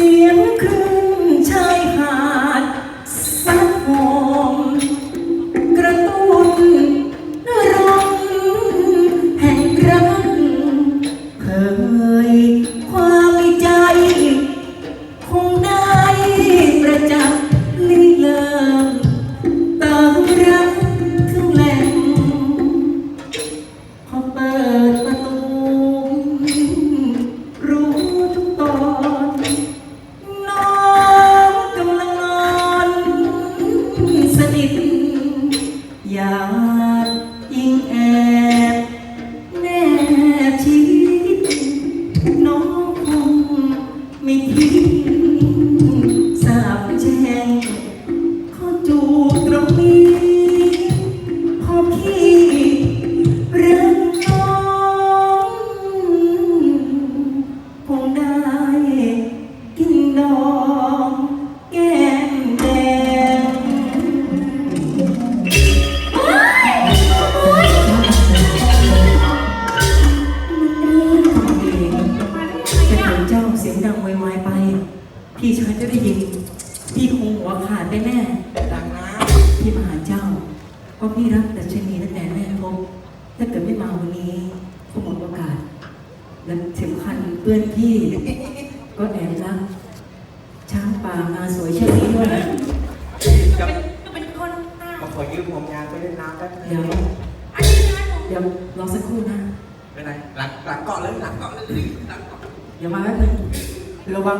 สียงคือ สาบแช่งขอจูบตรงนี้พอพี่รักน้องคงได้กินดอง พี่ชายจะได้ยิน พี่คงหัวขาดแน่ดังนะๆพี่มาหาเจ้าเพราะพี่รักแต่ชนีตั้งแต่แม่พบถ้าเกิดไม่มาวันนี้ก็หมดโอกาส และถึงคันเพื่อนพี่ ก็แอบรักช้างป่างาสวยเช่นนี้ด้วยกับเป็นคนค่ะ มาขอยืมผมยางไปเล่นน้ำแป๊บนึเดี๋ยวงอันนี้นะหนูเดี๋ยวรอสักครู่นะไปไหนหลังหลังเกาะเลยหลังเกาะเลยหลังเกาะ เดี๋ยวมาแป๊บนึงระวัง